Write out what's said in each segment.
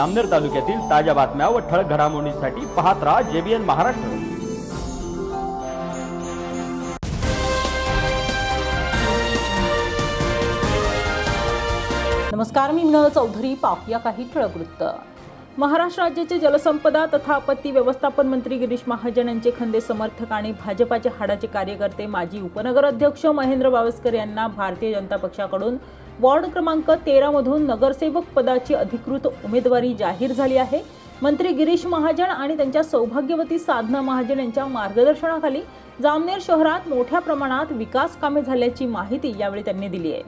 अमनेर तालुक्यातील ताज्या बातम्या व ठळक घडामोडींसाठी पाहत राहा जेबीएन महाराष्ट्र. नमस्कार मी मिनल चौधरी. पाहूया काही ठळक वृत्त. महाराष्ट्र राज्याचे जलसंपदा तथा आपत्ती व्यवस्थापन मंत्री गिरीश महाजन यांचे खंदे समर्थक आणि भाजपाचे हाडाचे कार्यकर्ते माजी उपनगर अध्यक्ष महेंद्र बावस्कर यांना भारतीय जनता पक्षाकडून वॉर्ड क्रमांक तेरा मधून नगरसेवक पदाची अधिकृत उमेदवारी जाहीर झाली आहे. मंत्री गिरीश महाजन आणि त्यांच्या सौभाग्यवती साधना महाजन यांच्या मार्गदर्शनाखाली जामनेर शहरात मोठ्या प्रमाणात विकास कामे झाल्याची माहिती यावेळी त्यांनी दिली आहे.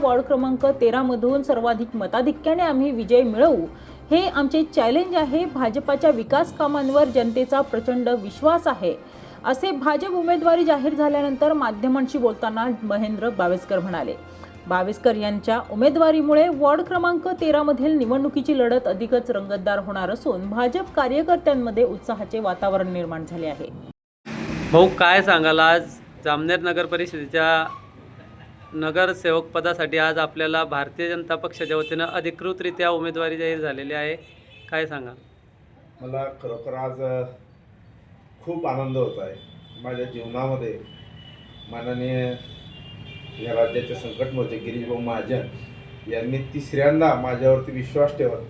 वॉर्ड क्रमांक तेरा मधून सर्वाधिक मताधिक्याने आम्ही विजय मिळवू हे आमचे चॅलेंज आहे. भाजपाच्या विकास कामांवर जनतेचा प्रचंड विश्वास आहे. असे भाजप उमेदवारी जाहीर झाल्यानंतर माध्यमांशी बोलताना महेंद्र बावेस्कर म्हणाले बावेस्कर यांच्या उमेदवारीमुळे वॉर्ड क्रमांक तेरा मधील निवडणुकीची लढत अधिकच रंगतदार होणार असून भाजप कार्यकर्त्यांमध्ये उत्साहाचे वातावरण निर्माण झाले आहे. भाऊ काय सांगाल आज? जामनेर नगर परिषदेच्या नगरसेवक पदासाठी आज आपल्याला भारतीय जनता पक्षाच्या वतीनं अधिकृतरित्या उमेदवारी जाहीर झालेली आहे. काय सांगाल? मला खरोखर आज खूप आनंद होत आहे. माझ्या जीवनामध्ये माननीय या राज्याचे संकटमोर्चे गिरीशभाऊ महाजन यांनी तिसऱ्यांदा माझ्यावरती विश्वास ठेवत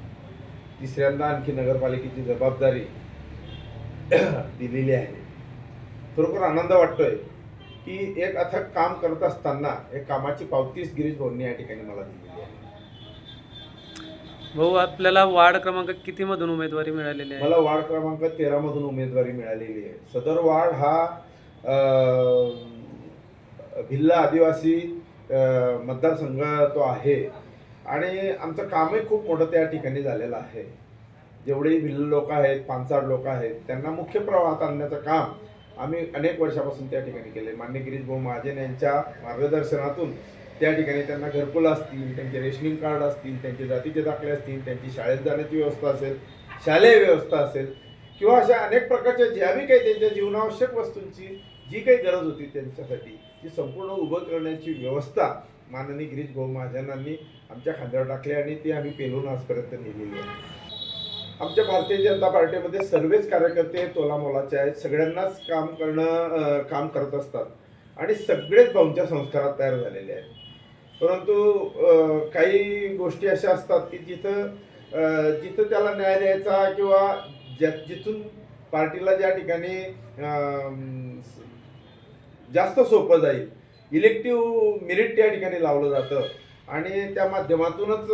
तिसऱ्यांदा आणखी नगरपालिकेची जबाबदारी दिलेली आहे. खरोखर आनंद वाटतोय की एक अथक काम करत असताना एक कामाची पावतीच गिरीश भाऊंनी या ठिकाणी मला दिलेली आहे. भाऊ आपल्याला वार्ड क्रमांक कितीमधून उमेदवारी मिळालेली आहे? मला वार्ड क्रमांक तेरा मधून उमेदवारी मिळालेली आहे. सदर वार्ड हा भिल्ल आदिवासी मतदारसंघ तो आहे. आणि आमचं कामही खूप मोठं त्या ठिकाणी झालेलं आहे. जेवढेही भिल्ल लोक आहेत पानसाड लोक आहेत त्यांना मुख्य प्रवाहात आणण्याचं काम आम्ही अनेक वर्षापासून त्या ठिकाणी केले मान्य गिरीश भाऊ महाजन यांच्या मार्गदर्शनातून त्या ठिकाणी त्यांना घरकुल असतील त्यांचे रेशनिंग कार्ड असतील त्यांचे जातीचे दाखले असतील त्यांची शाळेत जाण्याची व्यवस्था असेल शालेय व्यवस्था असेल किंवा अशा अनेक प्रकारच्या ज्या बी काही त्यांच्या जीवनावश्यक वस्तूंची जी काही गरज होती त्यांच्यासाठी ती संपूर्ण उभं करण्याची व्यवस्था माननीय गिरीश भाऊ महाजनांनी आमच्या खांद्यावर टाकली आणि ती आम्ही पेलून आजपर्यंत नेलेली आहे. आमच्या भारतीय जनता पार्टीमध्ये सर्वच कार्यकर्ते तोलामोलाचे आहेत. सगळ्यांनाच काम करणं काम करत असतात. आणि सगळेच भाऊंच्या संस्कारात तयार झालेले आहेत. परंतु काही गोष्टी अशा असतात की जिथं जिथं त्याला न्याय द्यायचा किंवा ज्या जिथून पार्टीला ज्या ठिकाणी जास्त सोपं जाईल. इलेक्टिव्ह मेरिट त्या ठिकाणी लावलं जातं. आणि त्या माध्यमातूनच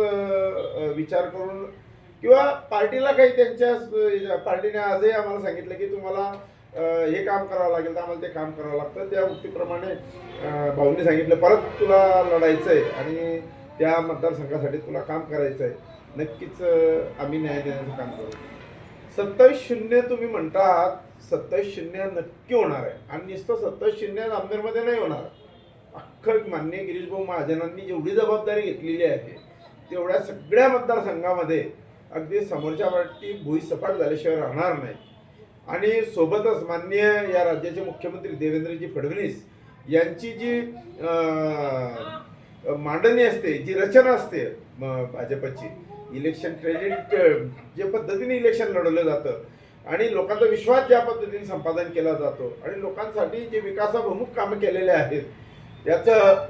विचार करून किंवा पार्टीला काही त्यांच्या पार्टीने आजही आम्हाला सांगितलं की तुम्हाला हे काम करावं लागेल तर आम्हाला ते काम करावं लागतं. त्या गोष्टीप्रमाणे भाऊंनी सांगितलं परत तुला लढायचं आहे आणि त्या मतदारसंघासाठी तुला काम करायचं आहे नक्कीच आम्ही न्याय देण्याचं काम करू. सत्तावीस शून्य तुम्ही म्हणतात सत्तावीस शून्य नक्की होणार आहे. आणि नुसतं सत्तावीस शून्य आमदारमध्ये नाही होणार. अख्खं मान्य गिरीशभाऊ महाजनांनी जेवढी जबाबदारी घेतलेली आहे तेवढ्या सगळ्या मतदारसंघामध्ये अगदी समोरच्या पार्टी भुईसपाट झाल्याशिवाय राहणार नाही. आणि सोबतच माननीय या राज्याचे मुख्यमंत्री देवेंद्रजी फडणवीस यांची जी मांडणी असते जी रचना असते भाजपची इलेक्शन क्रेडिट जे पद्धतीने इलेक्शन लढवलं जातं आणि लोकांचा विश्वास ज्या पद्धतीने संपादन केला जातो आणि लोकांसाठी जे विकासाभिमुख कामं केलेले आहेत याचं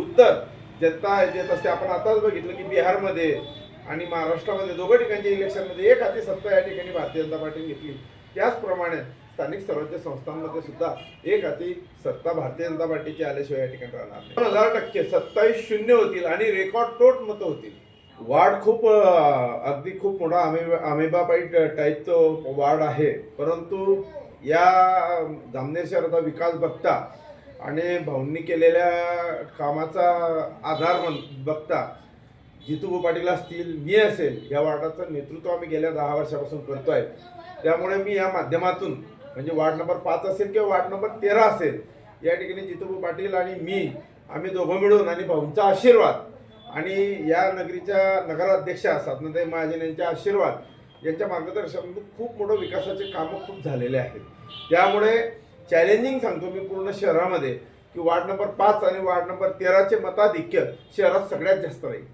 उत्तर जनता देत असते. आपण आताच बघितलं की बिहारमध्ये आणि महाराष्ट्रामध्ये दोघं ठिकाणच्या इलेक्शनमध्ये एक हाती सत्ता या ठिकाणी भारतीय जनता पार्टीने घेतली. त्याचप्रमाणे स्थानिक स्वराज्य संस्थांमध्ये सुद्धा एक हाती सत्ता भारतीय जनता पार्टीची आल्याशिवाय या ठिकाणी राहणार दोन हजार टक्के सत्तावीस शून्य होतील आणि रेकॉर्ड तोट मतं होतील. वाढ खूप अगदी खूप मोठा आमे आमेबापाई टाईप वाढ आहे. परंतु या जामनेर शहराचा विकास बघता आणि भाऊंनी केलेल्या कामाचा आधार म्हण बघता जितू पाटील असतील मी असेल या वार्डाचं नेतृत्व आम्ही गेल्या दहा वर्षापासून करतो आहे त्यामुळे मी या माध्यमातून म्हणजे वार्ड नंबर पाच असेल किंवा वार्ड नंबर तेरा असेल या ठिकाणी जितू पाटील आणि मी आम्ही दोघं मिळून आणि भाऊंचा आशीर्वाद आणि या नगरीच्या नगराध्यक्षा साधनाताई महाजन यांच्या आशीर्वाद यांच्या मार्गदर्शनातून खूप मोठं विकासाचे कामं खूप झालेले आहेत. त्यामुळे चॅलेंजिंग सांगतो मी पूर्ण शहरामध्ये की वार्ड नंबर पाच आणि वार्ड नंबर तेराचे मताधिक्य शहरात सगळ्यात जास्त राहील.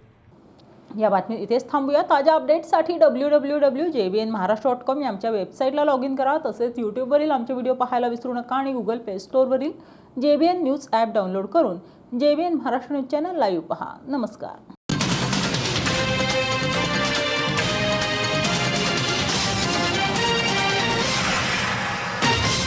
या बातमीत इथेच थांबूया. ताज्या अपडेट्ससाठी W W W J B N Maharashtra dot com या आमच्या वेबसाईटला लॉग इन करा. तसेच यूट्यूबवरील आमचे व्हिडिओ पाहायला विसरू नका आणि Google play स्टोअरवरील J B N news app download करून J B N Maharashtra news channel live पहा. नमस्कार.